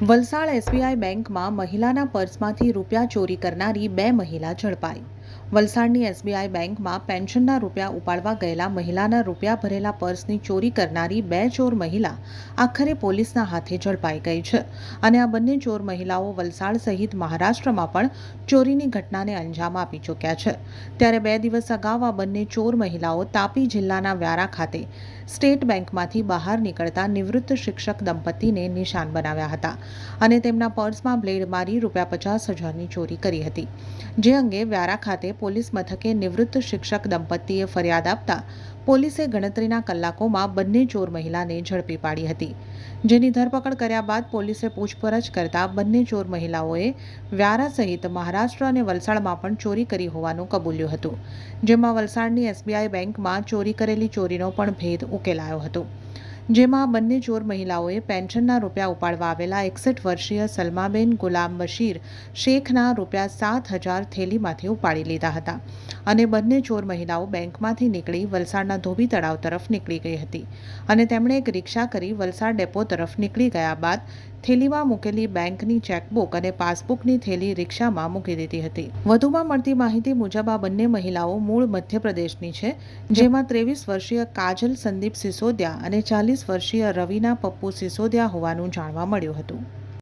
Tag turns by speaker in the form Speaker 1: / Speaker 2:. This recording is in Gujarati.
Speaker 1: વલસાડ એસબીઆઈ બેંકમાં મહિલાના પર્સમાંથી રૂપિયા ચોરી કરનારી બે મહિલા ઝડપાઈ. વલસાડની એસબીઆઈ બેંકમાં પેન્શનના રૂપિયા ઉપાડવા ગયેલા મહિલાના રૂપિયા ભરેલા પર્સની ચોરી કરનારી બે ચોર મહિલા આખરે પોલીસના હાથે ઝડપાઈ ગઈ છે. અને આ બંને ચોર મહિલાઓ વલસાડ સહિત મહારાષ્ટ્રમાં પણ ચોરીની ઘટનાને અંજામ આપી ચૂક્યા છે. ત્યારે બે દિવસ અગાઉ આ બંને ચોર મહિલાઓ તાપી જિલ્લાના વ્યારા ખાતે સ્ટેટ બેંકમાંથી બહાર નીકળતા નિવૃત્ત શિક્ષક દંપતીને નિશાન બનાવ્યા હતા અને તેમના પર્સમાં બ્લેડ મારી રૂપિયા પચાસ હજારની ચોરી કરી હતી. જે અંગે વ્યારા ખાતે પોલીસ મથકે નિવૃત્ત શિક્ષક દંપતીએ ફરિયાદ આપતા પોલીસે ગણતરીના કલાકોમાં બંને ચોર મહિલાને ઝડપી પાડી હતી. જેની ધરપકડ કર્યા બાદ પોલીસે પૂછપરછ કરતા બંને ચોર મહિલાઓએ વ્યારા સહિત મહારાષ્ટ્ર અને વલસાડમાં પણ ચોરી કરી હોવાનું કબૂલ્યું હતું. જેમાં વલસાડની એસબીઆઈ બેંકમાં ચોરી કરેલી ચોરીનો પણ ભેદ ઉકેલાયો હતો. જેમાં બંને ચોર મહિલાઓએ પેન્શનના રૂપિયા ઉપાડવા આવેલા એકસઠ વર્ષીય સલમાબેન ગુલામ બશીર શેખના રૂપિયા સાત હજાર થેલીમાંથી ઉપાડી લીધા હતા. અને બંને ચોર મહિલાઓ બેંકમાંથી નીકળી વલસાડના ધોબી તળાવ તરફ નીકળી ગઈ હતી અને તેમણે એક રિક્ષા કરી વલસાડ ડેપો તરફ નીકળી ગયા બાદ થેલીમાં મૂકેલી બેંકની ચેકબુક અને પાસબુકની થેલી રિક્ષામાં મૂકી દીધી હતી. વધુમાં મળતી માહિતી મુજબ આ બંને મહિલાઓ મૂળ મધ્યપ્રદેશની છે, જેમાં ત્રેવીસ વર્ષીય કાજલ સંદીપ સિસોદિયા અને ચાલીસ વર્ષીય રવિના પપ્પુ સિસોદિયા હોવાનું જાણવા મળ્યું હતું.